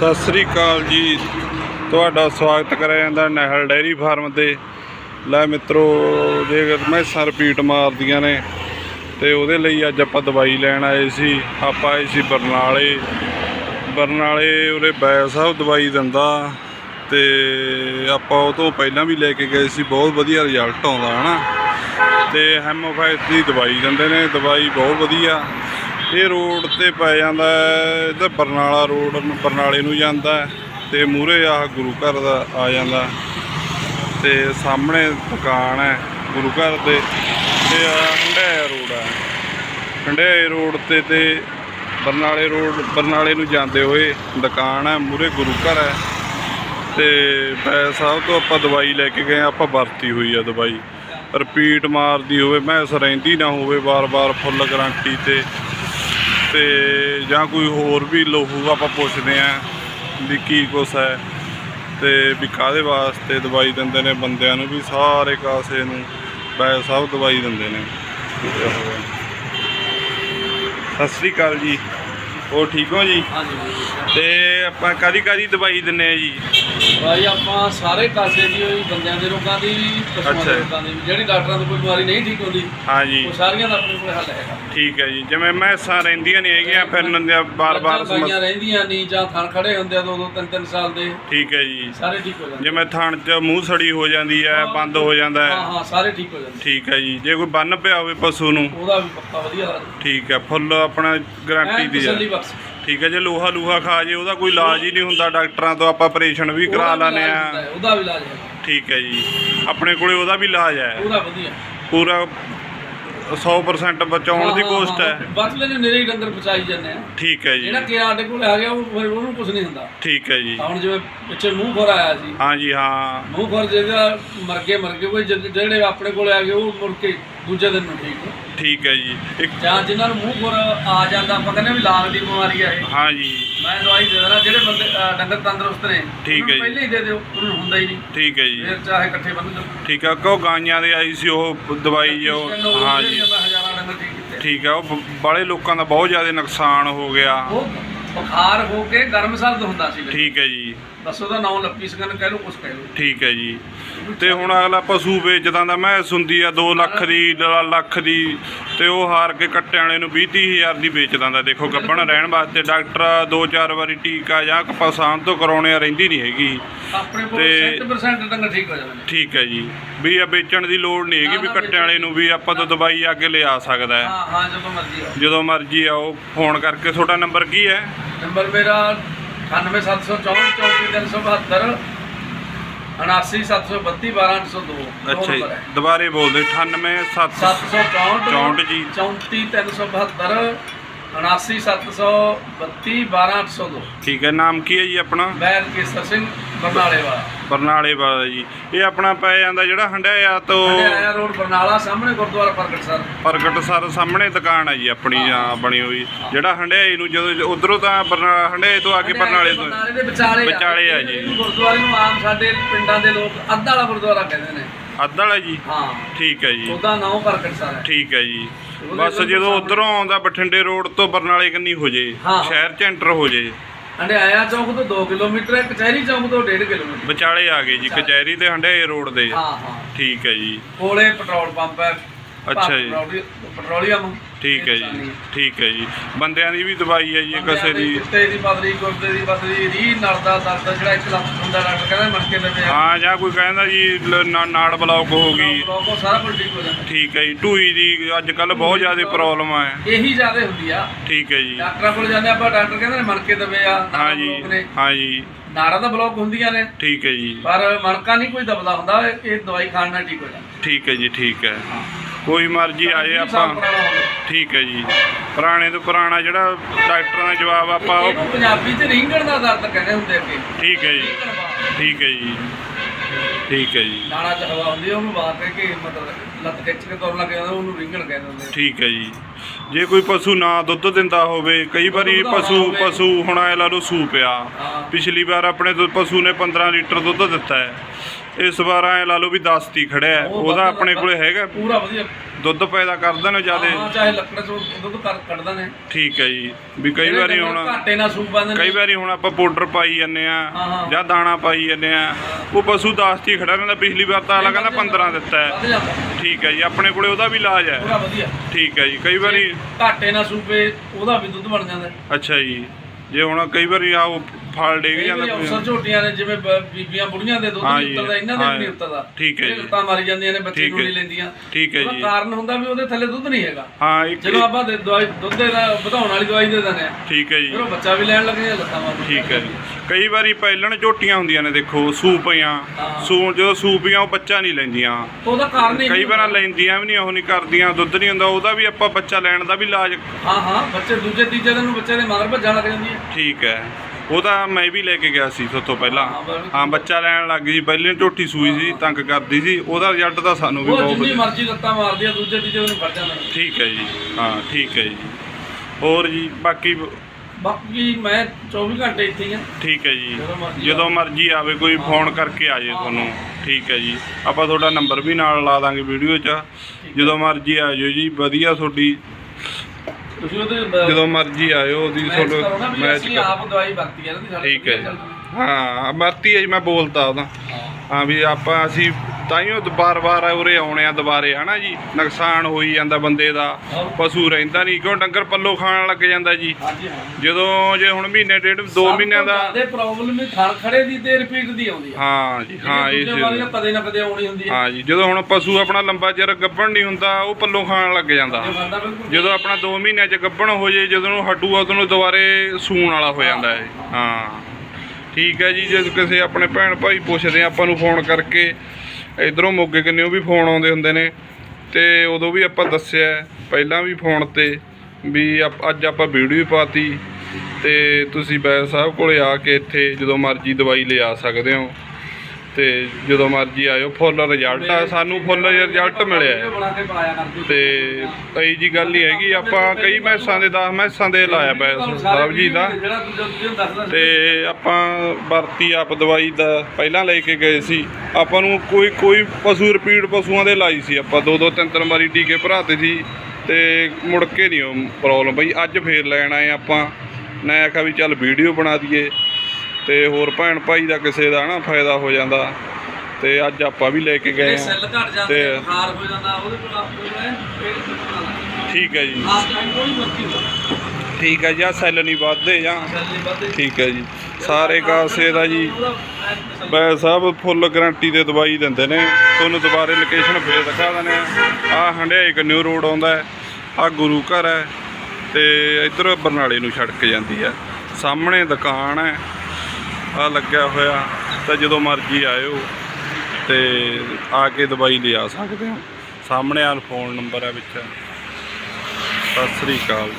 ਸਤਿ ਸ੍ਰੀ ਅਕਾਲ ਜੀ। ਤੁਹਾਡਾ ਸਵਾਗਤ ਕਰਿਆ ਜਾਂਦਾ ਨਹਿਲ ਡੈਰੀ ਫਾਰਮ ਤੇ। ਲੈ ਮਿੱਤਰੋ ਜੇ ਮੈਸਾਂ ਰਿਪੀਟ ਮਾਰਦੀਆਂ ਨੇ, ਤੇ ਉਹਦੇ ਲਈ ਅੱਜ ਆਪਾਂ ਦਵਾਈ ਲੈਣ ਆਏ ਸੀ। ਆਪਾਂ ਆਏ ਸੀ ਬਰਨਾਲੇ। ਬਰਨਾਲੇ ਉਹਦੇ ਬੈਲ ਸਾਹਿਬ ਦਵਾਈ ਦਿੰਦਾ ਤੇ ਆਪਾਂ ਉਹ ਤੋਂ ਪਹਿਲਾਂ ਵੀ ਲੈ ਕੇ ਗਏ ਸੀ। ਬਹੁਤ ਵਧੀਆ ਰਿਜ਼ਲਟ ਆਉਂਦਾ, ਹਨਾ? ਤੇ ਹੈਮੋਫਾਈਟ ਦੀ ਦਵਾਈ ਦਿੰਦੇ ਨੇ। ਦਵਾਈ ਬਹੁਤ ਵਧੀਆ। ਇਹ ਰੋਡ ਤੇ ਪੈ ਜਾਂਦਾ ਹੈ, ਇਹਦਾ ਬਰਨਾਲਾ ਰੋਡ ਨੂੰ- ਬਰਨਾਲੇ ਨੂੰ ਜਾਂਦਾ ਹੈ ਤੇ ਮੂਰੇ ਆਹ ਗੁਰੂ ਘਰ ਦਾ ਆ ਜਾਂਦਾ ਤੇ ਸਾਹਮਣੇ ਦੁਕਾਨ ਹੈ ਗੁਰੂ ਘਰ ਦੇ ਤੇ ਆ ਹੰਡਾਇਆ ਰੋਡ ਹੈ। ਹੰਡਾਇਆ ਰੋਡ ਤੇ ਤੇ ਬਰਨਾਲੇ ਰੋਡ ਬਰਨਾਲੇ ਨੂੰ ਜਾਂਦੇ ਹੋਏ ਦੁਕਾਨ ਹੈ ਮੂਰੇ ਗੁਰੂ ਘਰ ਹੈ ਤੇ ਬੈ ਸਾਹਿਬ ਤੋਂ ਆਪਾਂ ਦਵਾਈ ਲੈ ਕੇ ਗਏ ਆਪਾਂ ਵਰਤੀ ਹੋਈ ਆ ਦਵਾਈ। ਰਿਪੀਟ ਮਾਰਦੀ ਹੋਵੇ ਮੈਂ ਰਹਿੰਦੀ ਨਾ ਹੋਵੇ ਵਾਰ-ਵਾਰ ਫੁੱਲ ਗਾਰੰਟੀ ਤੇ ਤੇ ਜਾਂ ਕੋਈ ਹੋਰ ਵੀ ਲੋਹੂ ਆਪਾਂ ਪੁੱਛਦੇ ਆਂ ਵੀ ਕੀ ਕੁਛ ਹੈ ਤੇ ਵੀ ਕਾਹਦੇ ਵਾਸਤੇ ਦਵਾਈ ਦਿੰਦੇ ਨੇ ਬੰਦਿਆਂ ਨੂੰ ਵੀ ਸਾਰੇ ਕਾਸੇ ਨੂੰ ਬੈ ਸਭ ਦਵਾਈ ਦਿੰਦੇ ਨੇ। ਸਤਿ ਸ੍ਰੀ ਅਕਾਲ ਜੀ। ਹੋਰ ਠੀਕ ਹੋ ਜੀ? ਹਾਂਜੀ ਤੇ ਆਪਾਂ ਕਾਦੀ ਕਾਦੀ ਦਵਾਈ ਦਿੰਨੇ ਆ ਜੀ? ਭਾਈ ਆਪਾਂ ਸਾਰੇ ਕਾਸੇ ਦੀ ਹੋਈ ਬੰਦਿਆਂ ਦੇ ਰੋਗਾਂ ਦੀ ਵੀ ਪਸ਼ੂਆਂ ਅੱਛਾ। ਦੇ। ਰੋਗਾਂ ਦੀ ਵੀ। ਜਿਹੜੀ ਡਾਕਟਰਾਂ ਤੋਂ ਕੋਈ ਬਿਮਾਰੀ ਨਹੀਂ ਠੀਕ ਹੁੰਦੀ ਹਾਂ ਜੀ। ਉਹ ਸਾਰੀਆਂ ਦਾ ਆਪਣੇ ਕੋਲ ਹੱਲ ਹੈਗਾ। ਠੀਕ ਹੈ ਜੀ। ਜਿਵੇਂ ਮੈਸਾਂ ਰਹਿੰਦੀਆਂ ਨਹੀਂ ਹੈਗੀਆਂ ਫਿਰ ਨੰਦਿਆ ਬਾਰ-ਬਾਰ ਲੱਤਾਂ ਬਾਈਆਂ ਸਮੱਸਿਆ ਰਹਿੰਦੀਆਂ ਨਹੀਂ ਜਾਂ ਥਣ ਖੜੇ ਹੁੰਦੇ ਆ ਦੋ ਦੋ ਤਿੰਨ ਤਿੰਨ ਸਾਲ ਦੇ। ਠੀਕ ਹੈ ਜੀ। ਸਾਰੇ ਠੀਕ ਹੋ ਜਾਂਦੇ। ਜਿਵੇਂ ਥਣ 'ਚ ਮੂੰਹ ਸੜੀ ਹੋ ਜਾਂਦੀ ਹੈ ਬੰਦ ਹੋ ਜਾਂਦਾ ਹਾਂ। ਹੈ ਹਾਂ ਸਾਰੇ ਠੀਕ ਹੋ ਜਾਂਦੇ। ਠੀਕ ਹੈ ਜੀ। ਜੇ ਕੋਈ ਬੰਨ ਪਿਆ ਹੋਵੇ ਪਸ਼ੂ ਨੂੰ ਉਹਦਾ ਵੀ ਪੱਕਾ ਵਧੀਆ ਠੀਕ ਹੈ। ਫੁੱਲ ਆਪਣਾ ਗਾਰੰਟੀ ਐਨ ਦੀ ਹੈ। ਤਸੱਲੀ ਬਖਸ਼ ਠੀਕ ਹੈ ਜੇ ਲੋਹਾ ਲੂਹਾ ਖਾ ਜੇ ਉਹਦਾ ਕੋਈ ਇਲਾਜ ਹੀ ਨਹੀਂ ਹੁੰਦਾ। ਡਾਕਟਰਾਂ ਤੋਂ ਆਪਾਂ ਆਪਰੇਸ਼ਨ ਵੀ ਕਰਾ ਉਹਦਾ ਵੀ ਲੈਂਦੇ ਇਲਾਜ ਹੁੰਦਾ ਆ ਹੈ, ਉਹਦਾ ਵੀ ਇਲਾਜ ਹੈ। ਠੀਕ ਹੈ ਜੀ। ਆਪਣੇ ਕੋਲੇ ਉਹਦਾ ਵੀ ਇਲਾਜ ਹੈ। ਪੂਰਾ ਵਧੀਆ। ਪੂਰਾ 100% ਬਚਾਉਣ ਦੀ ਹਾਂ, ਹਾਂ, ਕੋਸ਼ਟ ਹੈ। ਹਾਂ, ਬਚ ਲੈਣੇ ਨੇੜੇ ਹੀ ਡੰਗਰ ਬਚਾਈ ਜਾਂਦੇ ਆ ਠੀਕ ਹੈ ਜੀ। ਜਿਹੜਾ ਕਿ ਸਾਡੇ ਕੋਲ ਆ ਗਿਆ ਉਹ ਫਿਰ ਉਹਨੂੰ ਕੁਝ ਨਹੀਂ ਹੁੰਦਾ। ਠੀਕ ਹੈ ਜੀ। ਹੁਣ ਜਿਵੇਂ ਪਿੱਛੇ ਮੂੰਹ ਖੋਰ ਆਇਆ ਸੀ। ਹਾਂ ਜੀ ਹਾਂ। ਮੂੰਹ ਖੋਰ ਜਿਹੜਾ ਮਰ ਗਏ ਮਰ ਗਏ ਕੋਈ ਜਿਹੜੇ ਆਪਣੇ ਕੋਲ ਆ ਗਏ ਉਹ ਮੁੜ ਕੇ ਦੂਜੇ ਦਿਨ ਨੂੰ ਠੀਕ ਹੋ। ਠੀਕ ਹੈ ਜੀ। ਇੱਕ ਜਾਂ ਜਿਨ੍ਹਾਂ ਨੂੰ ਮੂੰਹ ਖੋਰ ਆ ਜਾਂਦਾ ਆਪਾਂ ਕਹਿੰਦੇ ਵੀ ਲਾਗ ਦੀ ਬਿਮਾਰੀ ਆ ਇਹ। ਹਾਂ ਜੀ। ਮੈਂ ਦਵਾਈ ਦੇ ਦੇਣਾ ਜਿਹੜੇ ਬੰਦੇ ਅ, ਡੰਗਰ ਤੰਦਰੁਸਤ ਨੇ ਠੀਕ ਹੈ ਜੀ। ਪਹਿਲੇ ਹੀ ਦੇ ਦਿਓ ਉਹਨੂੰ ਹੁੰਦਾ ਹੀ ਨਹੀਂ। ਠੀਕ ਹੈ ਜੀ। ਫਿਰ ਚਾਹੇ ਇਕੱਠੇ ਬੰਨ ਦਿਓ। ਠੀਕ ਹੈ ਕੋ ਗਾਈਆਂ ਦੇ ਆਈ ਸੀ ਉਹ ਦਵਾਈ ਜੋ ਹਾਂ ਜੀ। ਮੈਂ ਹਜ਼ਾਰਾਂ ਡੰਗਰ ਠੀਕ ਕੀਤੇ ਠੀਕ ਹੈ ਉਹ ਬਾਲੇ ਲੋਕਾਂ ਦਾ ਬਹੁਤ ਜ਼ਿਆਦਾ ਨੁਕਸਾਨ ਹੋ ਗਿਆ। ਉਹ ਬੁਖਾਰ ਹੋ ਕੇ ਗਰਮ ਸਰਦ ਹੁੰਦਾ ਸੀ ਠੀਕ ਹੈ ਜੀ। ਦੱਸੋ ਦਾ ਨਾਮ ਲੱਪੀ ਸਕਨ ਕਹਿ ਲਓ ਕੁਛ ਕਹਿ ਲਓ। ਠੀਕ ਹੈ ਜੀ। ਤੇ ਹੁਣ ਅਗਲਾ ਪਸ਼ੂ ਵੇਚਦਾ ਦਾ ਮੈਂ ਸੁੰਦੀ ਆ 2 ਲੱਖ ਦੀ ਲ- ਲੱਖ ਦੀ ਤੇ ਉਹ ਹਾਰ ਕੇ ਕੱਟਿਆਂ ਵਾਲੇ ਨੂੰ 20 30 ਹਜ਼ਾਰ ਦੀ ਵੇਚਦਾ ਦਾ ਦੇਖੋ ਗੱਬਣ ਰਹਿਣ ਵਾਸਤੇ ਡਾਕਟਰ ਦੋ ਚਾਰ ਵਾਰੀ ਟੀਕਾ ਜਾਂ ਕਪਾਸਾਨ ਤੋਂ ਕਰਾਉਣੇ ਰਹਿੰਦੀ ਨਹੀਂ ਹੈਗੀ। ਆਪਣੇ ਕੋਲ ਤੇ- 60% ਡੰਗਰ ਠੀਕ ਹੋ ਜਾਂਦੇ ਠੀਕ ਹੈ ਜੀ। ਵੀ ਇਹ ਵੇਚਣ ਦੀ ਲੋੜ ਨਹੀਂ ਹੈਗੀ ਵੀ ਕੱਟਿਆਂ ਵਾਲੇ ਨੂੰ ਵੀ ਆਪਾਂ ਤੋਂ ਦਵਾਈ ਆ ਕੇ ਲਿਆ ਸਕਦਾ ਹੈ। ਹਾਂ ਹਾਂ ਜਦੋਂ ਮਰਜ਼ੀ ਆਓ। ਜਦੋਂ ਮਰਜ਼ੀ ਆਓ ਫੋਨ ਕਰਕੇ ਤੁਹਾਡਾ ਨੰਬਰ ਕੀ ਹੈ? ਨੰਬਰ ਮੇਰਾ 98764 37372 79732 12802 ਅੱਛਾ ਜੀ ਦੁਬਾਰੇ ਬੋਲਦੇ 98 7 764 ਜੀ। 34372 79732 12802 ਠੀਕ ਹੈ ਨਾਮ ਕੀ ਹੈ ਜੀ ਆਪਣਾ? ਬੈਰ ਕੇਸਰ ਸਿੰਘ। ਬਰਨਾਲੇ ਵਾਲਾ ਬਰਨਾਲੇ ਵਾਲਾ ਜੀ। ਇਹ ਆਪਣਾ ਪੈ ਜਾਂਦਾ ਜਿਹੜਾ ਹੰਡਿਆ ਤੋਂ ਆਇਆ ਰੋਡ ਬਰਨਾਲਾ ਸਾਹਮਣੇ ਗੁਰਦੁਆਰਾ ਪ੍ਰਗਟ ਸਰ। ਪ੍ਰਗਟ ਸਰ ਸਾਹਮਣੇ ਦੁਕਾਨ ਹੈ ਜੀ ਆਪਣੀ ਆ ਬਣੀ ਹੋਈ। ਜਿਹੜਾ ਹੰਡਿਆਈ ਨੂੰ ਜਦੋਂ ਉਧਰੋਂ ਤਾਂ ਬਰਨਾ ਹੰਡਿਆਏ ਤੋਂ ਆ ਕੇ ਬਰਨਾਲੇ ਤੋਂ ਬਰਨਾਲੇ ਦੇ ਵਿਚਾਲੇ ਵਿਚਾਲੇ ਆ ਜੀ। ਗੁਰਦੁਆਰੇ ਨੂੰ ਆਮ ਸਾਡੇ ਪਿੰਡਾਂ ਦੇ ਲੋਕ ਅੱਧ ਵਾਲਾ ਗੁਰਦੁਆਰਾ ਕਹਿੰਦੇ ਨੇ। ਅੱਧ ਵਾਲਾ ਜੀ? ਹਾਂ। ਠੀਕ ਹੈ ਜੀ। ਉਹਦਾ ਨਾਮ ਪ੍ਰਗਟ ਸਰ ਠੀਕ ਹੈ ਜੀ। ਬਸ ਜਦੋਂ ਉਧਰੋਂ ਆਉਂਦਾ ਬਠਿੰਡੇ ਰੋਡ ਤੋਂ ਬਰਨਾਲੇ ਕੰਨੀ ਹੋ ਜੇ। ਸ਼ਹਿਰ ਚ ਐਂਟਰ ਹੋ ਜੇ। ਹੰਡਿਆਇਆ ਚੌਕ ਤੋਂ 2 ਕਿਲੋਮੀਟਰ ਹੈ ਕਚਹਿਰੀ ਚੌਕ ਤੋਂ 1.5 ਕਿਲੋਮੀਟਰ। ਵਿਚਾਲੇ ਆ ਗਏ ਜੀ ਕਚਹਿਰੀ ਤੇ ਹੰਡਿਆਏ ਰੋਡ ਦੇ। ਹਾਂ ਹਾਂ। ਠੀਕ ਹੈ ਜੀ। ਕੋਲੇ ਪੈਟਰੋਲ ਪੰਪ ਹੈ। ਅੱਛਾ ਜੀ। ਪੈਟਰੋਲੀ- ਪੈਟਰੋਲੀਅਮ। ਠੀਕ ਹੈ ਜੀ ਠੀਕ ਹੈ ਜੀ। ਬੰਦਿਆਂ ਦੀ ਵੀ ਦਵਾਈ ਹੈ ਜੀ ਕਿਸੇ ਦੀ ਕੁੱਤੇ ਦੀ ਬਦਲੀ ਗੁਰਦੇ ਦੀ ਬਦਲੀ ਰੀ ਨਰ ਦਾ ਦਰਦ ਜਿਹੜਾ ਇੱਕ ਲੱਖ ਹੁੰਦਾ ਡਾਕਟਰ ਕਹਿੰਦਾ ਮਣਕੇ ਲੱਗੇ ਆ। ਹਾਂ ਜਾਂ ਕੋਈ ਕਹਿੰਦਾ ਜੀ ਲ- ਨਾ- ਨਾੜ ਬਲੌਕ ਹੋ ਗਈ। ਲੋਕ ਉਹ ਸਾਰਾ ਕੁਝ ਠੀਕ ਹੋ ਜਾਂਦਾ। ਠੀਕ ਹੈ ਜੀ ਢੂਈ ਦੀ ਅੱਜ ਕੱਲ ਬਹੁਤ ਜ਼ਿਆਦਾ ਪ੍ਰੋਬਲਮ ਹੈ ਇਹੀ ਜ਼ਿਆਦਾ ਹੁੰਦੀ ਆ। ਠੀਕ ਹੈ ਜੀ। ਡਾਕਟਰਾਂ ਕੋਲ ਜਾਂਦੇ ਆਪਾਂ ਡਾਕਟਰ ਕਹਿੰਦੇ ਨੇ ਮਣਕੇ ਦਬੇ ਆ ਨਾੜਾਂ ਹਾਂ ਜੀ ਨੇ। ਹਾਂ ਜੀ। ਨਾੜਾਂ ਦਾ ਬਲੌਕ ਹੁੰਦੀਆਂ ਨੇ। ਠੀਕ ਹੈ ਜੀ। ਪਰ ਮਣਕਾ ਨਹੀਂ ਕੋਈ ਦਬਦਾ ਹੁੰਦਾ ਇਹ ਇਹ ਦਵਾਈ ਖਾਣ ਨਾਲ ਠੀਕ ਹੋ ਜਾਂਦਾ। ਠੀਕ ਹੈ ਜੀ ਠੀਕ ਹੈ। ਕੋਈ ਮਰਜ਼ੀ ਆਏ ਆਪਾਂ। ਠੀਕ ਹੈ ਜੀ ਪੁਰਾਣੇ ਤੋਂ ਪੁਰਾਣਾ ਜਿਹੜਾ ਡਾਕਟਰਾਂ ਦਾ ਜਵਾਬ ਆਪਾਂ ਉਹ- ਪੰਜਾਬੀ ਚ ਰਿੰਗਣ ਦਾ ਦਰਦ ਕਹਿੰਦੇ ਹੁੰਦੇ ਅੱਗੇ ਠੀਕ ਹੈ ਜੀ। ਠੀਕ ਹੈ ਜੀ ਠੀਕ ਹੈ ਜੀ ਨਾੜਾ ਚ ਹਵਾ ਹੁੰਦੀ ਆ, ਉਹਨੂੰ ਬਾਤ ਕਹਿ ਕੇ ਮਤਲਬ ਲੱਤ ਖਿੱਚ ਕੇ ਤੁਰਨ ਲੱਗ ਜਾਂਦਾ ਉਹਨੂੰ ਰਿੰਗਣ ਕਹਿੰਦੇ ਹੁੰਦੇ ਆ। ਠੀਕ ਹੈ ਜੀ ਜੇ ਕੋਈ ਪਸ਼ੂ ਨਾ ਦੁੱਧ ਦਿੰਦਾ ਹੋਵੇ ਕਈ ਵਾਰੀ ਦੁੱਧ ਪਸ਼ੂ ਹੋਵੇ। ਪਸ਼ੂ ਹੁਣ ਐ ਲਾ ਲਓ ਸੂ ਪਿਆ ਹਾਂ। ਪਿਛਲੀ ਵਾਰ ਆਪਣੇ ਤੋਂ ਪਸ਼ੂ ਨੇ 15 ਲੀਟਰ ਦੁੱਧ ਦਿੱਤਾ ਹੈ ਇਸ ਵਾਰ ਐ ਲਾ ਲਓ ਵੀ 10 ਤੀ ਖੜਿਆ ਹੈ। ਉਹ ਉਹਦਾ ਵੱਧ- ਆਪਣੇ ਕੋਲੇ ਹੈਗਾ। ਪੂਰਾ ਵਧੀਆ। ਦੁੱਧ ਪੈਦਾ ਕਰਦੇ ਨੇ ਜਿਆਦੇ। ਹਾਂ ਚਾਹੇ ਲੱਕੜ ਚੋਂ ਦੁੱਧ ਕਰ ਕੱਢਦਾ ਨੇ। ਠੀਕ ਹੈ ਜੀ। ਵੀ ਕਈ ਵਾਰੀ ਹੁਣ ਘਾਟੇ ਨਾਲ ਸੂਪ ਬੰਦ ਕਈ ਵਾਰੀ ਹੁਣ ਆਪਾਂ ਪਾਊਡਰ ਪਾਈ ਜਾਂਦੇ ਆ ਹਾਂ। ਜਾਂ ਦਾਣਾ ਪਾਈ ਜਾਂਦੇ ਆ। ਉਹ ਪਸ਼ੂ 10 'ਚ ਹੀ ਖੜਾ ਰਹਿੰਦਾ। ਪਿਛਲੀ ਵਾਰ ਤਾਂ ਅਗਲਾ ਕਹਿੰਦਾ 15 ਦਿੱਤਾ ਹੈ। ਵੱਧ ਜਾਂਦਾ ਠੀਕ ਹੈ ਜੀ। ਆਪਣੇ ਕੋਲੇ ਉਹਦਾ ਵੀ ਇਲਾਜ ਹੈ। ਪੂਰਾ ਵਧੀਆ। ਠੀਕ ਹੈ ਜੀ। ਕਈ ਵਾਰੀ ਘਾਟੇ ਨਾਲ ਸੂਪੇ ਉਹਦਾ ਵੀ ਦੁੱਧ ਬਣ ਜਾਂਦਾ। ਹੈ। ਅੱਛਾ ਜੀ। ਜੇ ਹੁਣ ਕਈ ਵਾਰੀ ਆ ਉਹ ਫਲ ਡੇਗ ਕਈ ਜਾਂਦਾ ਅਫਸਰ ਝੋਟੀਆਂ ਨੇ ਜਿਵੇਂ ਬ- ਬੀਬੀਆਂ ਬੁੜੀਆਂ ਦੇ ਦੁੱਧ ਹਾਂ ਨਹੀਂ ਜੀ, ਉਤਰਦਾ ਇਹਨਾਂ ਦੇ ਹਾਂ ਨਹੀਂ। ਉਤਰਦਾ ਠੀਕ ਹੈ ਜੀ। ਲੱਤਾਂ ਮਾਰੀ ਜਾਂਦੀਆਂ ਨੇ ਬੱਚੇ ਠੀਕ ਨੂੰ ਹੈ ਨਹੀਂ। ਲੈਂਦੀਆਂ ਠੀਕ ਹੈ ਉਹਦਾ ਜੀ ਕਾਰਨ ਹੁੰਦਾ ਵੀ ਉਹਦੇ ਥੱਲੇ ਦੁੱਧ ਨਹੀਂ ਹੈਗਾ ਹਾਂ ਇੱਕ ਜਦੋਂ ਆਪਾਂ ਦੇ ਦਵਾਈ ਦੁੱਧ ਦੇ ਦਾ ਵਧਾਉਣ ਵਾਲੀ ਦਵਾਈ ਦੇ ਦਿੰਦੇ ਆ ਠੀਕ ਹੈ ਜੀ ਫਿਰ ਉਹ ਬੱਚਾ ਵੀ ਲੈਣ ਲੱਗ ਜਾਂਦਾ ਲੱਤਾਂ ਮਾਰ ਠੀਕ ਹੈ ਜੀ ਕਈ ਵਾਰੀ ਪਹਿਲਣ ਝੋਟੀਆਂ ਹੁੰਦੀਆਂ ਨੇ ਦੇਖੋ ਸੂਪੀਆਂ। ਸੂ ਜਦੋਂ ਸੂਪੀਆਂ ਉਹ ਬੱਚਾ ਨਹੀਂ ਲੈਂਦੀਆਂ। ਉਹਦਾ ਕਾਰਨ ਹੀ ਕਈ ਵਾਰ ਲੈਂਦੀਆਂ ਵੀ ਨਹੀਂ ਉਹ ਨਹੀਂ ਕਰਦੀਆਂ ਦੁੱਧ ਨਹੀਂ ਹੁੰਦਾ ਉਹਦਾ ਵੀ ਆਪਾਂ ਬੱਚਾ ਲੈਣ ਦਾ ਵੀ ਇਲਾਜ ਹਾਂ ਹਾਂ ਬੱਚੇ ਦੂਜੇ ਤੀਜੇ ਦਿਨ ਨੂੰ ਬੱਚੇ ਦੇ ਮਗਰ ਭੱਜਣ ਲੱਗ ਜਾਂਦੀ ਹੈ। ਠੀਕ ਹੈ। ਉਹਦਾ ਮੈਂ ਵੀ ਲੈ ਕੇ ਗਿਆ ਸੀ ਤੋਂ ਪਹਿਲਾਂ। ਹਾਂ, ਬੱਚਾ ਲੈਣ ਲੱਗ ਗਈ ਪਹਿਲੇ ਝੋਟੀ ਸੂਈ ਸੀ ਤੰਗ ਕਰਦੀ ਸੀ ਉਹਦਾ ਰਿਜ਼ਲਟ ਤਾਂ ਸਾਨੂੰ ਵੀ ਬਹੁਤ ਜਿੰਨੀ ਮਰਜ਼ੀ ਲੱਤਾਂ ਮਾਰਦੀ ਆ ਦੂਜੇ ਤੀਜੇ ਦਿਨ ਫੜ ਜਾਂਦਾ। ਠੀਕ ਹੈ ਜੀ। ਹਾਂ ਠੀਕ ਹੈ ਜੀ। ਹੋਰ ਜੀ ਬਾਕੀ ਬਾਕੀ ਮੈਂ 24 ਘੰਟੇ ਇੱਥੇ ਹੀ ਆ। ਠੀਕ ਹੈ ਜੀ। ਜਦੋਂ ਮਰਜ਼ੀ ਜਦੋਂ ਮਰਜ਼ੀ ਆਵੇ ਕੋਈ ਫੋਨ ਕਰਕੇ ਆ ਜਾਏ ਤੁਹਾਨੂੰ। ਠੀਕ ਹੈ ਜੀ। ਆਪਾਂ ਤੁਹਾਡਾ ਨੰਬਰ ਵੀ ਨਾਲ ਲਾ ਦਾਂਗੇ ਵੀਡੀਓ 'ਚ। ਜਦੋਂ ਮਰਜ਼ੀ ਆ ਜਾਓ ਜੀ। ਵਧੀਆ ਤੁਹਾਡੀ ਤੁਸੀਂ ਉਹਦੇ ਬ- ਜਦੋਂ ਮਰਜ਼ੀ ਆਇਓ ਉਹਦੀ ਮੈਚ ਕਰੋ ਨਾ ਤੁਹਾਨੂੰ ਵੀ ਮੈਚ ਅਸੀਂ ਕਰ ਆਪ ਦਵਾਈ ਵਰਤੀ ਆ ਨਾ ਵੀ ਸਾਡੇ ਠੀਕ ਹੈ ਜੀ। ਹਾਂ। ਮਰਤੀ ਹੈ ਜੀ ਮੈਂ ਬੋਲਤਾ ਉਹਦਾ। ਹਾਂ ਵੀ ਆਪਾਂ ਅਸੀਂ ਤਾਈਓ ਬਾਰ-ਬਾਰ ਉਰੇ ਆਉਣੇ ਆ ਦੁਬਾਰੇ ਹਨਾ ਜੀ? ਨੁਕਸਾਨ ਹੋਈ ਜਾਂਦਾ ਬੰਦੇ ਦਾ ਪਸ਼ੂ ਰਹਿੰਦਾ ਨਹੀਂ ਕਿਉਂ ਡੰਗਰ ਪੱਲੋ ਖਾਣ ਲੱਗ ਜਾਂਦਾ ਜੀ? ਹਾਂ ਜਦੋਂ ਜੇ ਹੁਣ ਮਹੀਨੇ ਡੇਢ ਦੋ ਮਹੀਨਿਆਂ ਦਾ ਦੇ ਪ੍ਰੋਬਲਮ ਹੀ ਖੜ ਖੜੇ ਦੀ ਤੇ ਰਿਪੀਟ ਦੀ ਆਉਂਦੀ ਆ। ਹਾਂ ਜੀ ਹਾਂ ਇਹ ਇਹ ਵਾਲੀਆਂ ਕਦੇ ਨਾ ਕਦੇ ਆਉਣੀ ਹੁੰਦੀ ਹੈ ਹਾਂ ਜੀ ਜਦੋਂ ਹੁਣ ਪਸ਼ੂ ਆਪਣਾ ਲੰਬਾ ਚਿਰ ਗੱਭਣ ਨਹੀਂ ਹੁੰਦਾ ਉਹ ਪੱਲੋਂ ਖਾਣ ਲੱਗ ਜਾਂਦਾ। ਜਦੋਂ ਆਪਣਾ 2 ਮਹੀਨਿਆਂ ਚ ਗੱਭਣ ਹੋ ਜੇ ਜਦੋਂ ਨੂੰ ਹਟੂਆ ਉਦੋਂ ਨੂੰ ਦੁਬਾਰੇ ਸੂਣ ਵਾਲਾ ਹੋ ਜਾਂਦਾ ਹੈ। ਹਾਂ। ਠੀਕ ਹੈ ਜੀ ਜੇ ਕਿਸੇ ਆਪਣੇ ਭੈਣ ਭਾਈ ਪੁੱਛਦੇ ਆਪਾਂ ਨੂੰ ਫੋਨ ਕਰਕੇ ਇਧਰੋਂ ਮੋਗੇ ਕਿੰਨੇ ਉਹ ਵੀ ਫੋਨ ਆਉਂਦੇ ਹੁੰਦੇ ਨੇ। ਤੇ ਉਦੋਂ ਵੀ ਆਪਾਂ ਦੱਸਿਆ, ਪਹਿਲਾਂ ਵੀ ਫੋਨ ਤੇ ਵੀ ਆਪ- ਅੱਜ ਆਪਾਂ ਵੀਡੀਓ ਪਾਤੀ। ਤੇ ਤੁਸੀਂ ਬੈਦ ਸਾਹਿਬ ਕੋਲੇ ਆ ਕੇ ਇੱਥੇ ਜਦੋਂ ਮਰਜ਼ੀ ਦਵਾਈ ਲਿਆ ਸਕਦੇ ਹੋ। ਤੇ ਜਦੋਂ ਮਰਜ਼ੀ ਆਇਓ ਫੁੱਲ ਰਿਜ਼ਲਟ ਆ, ਸਾਨੂੰ ਫੁੱਲ ਰਿਜ਼ਲਟ ਮਿਲਿਆ ਹੈ। ਬਣਾ ਕੇ ਤੇ ਇਹੀ ਜੀ ਗੱਲ ਹੀ ਹੈਗੀ, ਆਪਾਂ ਕਈ ਮੈਸਾਂ ਦੇ 10 ਮੈਸਾਂ ਦੇ ਲਾਇਆ ਪਿਆ ਸਾਹਿਬ ਜੀ ਦਾ। ਜਿਹੜਾ ਤੇ ਆਪਾਂ ਵਰਤੀ ਆਪ ਦਵਾਈ ਦਾ ਪਹਿਲਾਂ ਲੈ ਕੇ ਗਏ ਸੀ। ਆਪਾਂ ਨੂੰ ਕੋਈ ਕੋਈ ਪਸ਼ੂ ਰਿਪੀਟ ਪਸ਼ੂਆਂ ਦੇ ਲਾਈ ਸੀ ਆਪਾਂ। ਦੋ ਦੋ ਤਿੰਨ ਤਿੰਨ ਵਾਰੀ ਟੀਕੇ ਭਰਾਤੇ ਸੀ ਤੇ ਮੁੜ ਕੇ ਨਹੀਂ ਉਹ ਪ੍ਰੋਬਲਮ ਬਈ ਅੱਜ ਫੇਰ ਲੈਣ ਆਏ ਆਪਾਂ। ਮੈਂ ਆਖਿਆ ਵੀ ਚੱਲ ਵੀਡੀਓ ਬਣਾ ਦਈਏ। ਤੇ ਹੋਰ ਭੈਣ ਭਾਈ ਦਾ ਕਿਸੇ ਦਾ ਨਾ ਫਾਇਦਾ ਹੋ ਜਾਂਦਾ ਤੇ ਅੱਜ ਆਪਾਂ ਵੀ ਲੈ ਕੇ ਗਏ ਹਾਂ ਸੈੱਲ ਘਟ ਜਾਂਦੇ ਤੇ- ਬੁਖਾਰ ਹੋ ਜਾਂਦਾ ਉਹਦੇ ਕੋਲ ਤੋਂ ਠੀਕ ਹੈ ਜੀ। ਠੀਕ ਹੈ ਜੀ ਆ ਸੈੱਲ ਨਹੀਂ ਵੱਧਦੇ ਜਾਂ ਠੀਕ ਹੈ ਜੀ। ਸਾਰੇ ਕਾਸੇ ਦਾ ਜੀ ਬੈ ਸਾਹਿਬ ਫੁੱਲ ਗਾਰੰਟੀ ਦੇ ਦਵਾਈ ਦਿੰਦੇ ਨੇ। ਤੁਹਾਨੂੰ ਦੁਬਾਰੇ ਲੋਕੇਸ਼ਨ ਫੇਰ ਦਿਖਾ ਦਿੰਦੇ ਆ ਆ ਹੰਡਿਆਈ ਕੰਨਿਓ ਰੋਡ ਆਉਂਦਾ ਆ ਗੁਰੂ ਘਰ ਹੈ ਤੇ ਇੱਧਰ ਬਰਨਾਲੇ ਨੂੰ ਸੜਕ ਜਾਂਦੀ ਹੈ। ਸਾਹਮਣੇ ਦੁਕਾਨ ਹੈ। ਆ ਲੱਗਿਆ ਹੋਇਆ, ਤਾਂ ਜਦੋਂ ਮਰਜ਼ੀ ਆਇਓ ਤੇ ਆ ਕੇ ਦਵਾਈ ਲਿਆ ਸਕਦੇ ਹੋ। ਸਾਹਮਣੇ ਆ ਫੋਨ ਨੰਬਰ ਹੈ ਵਿੱਚ। ਸਤਿ ਸ੍ਰੀ ਅਕਾਲ।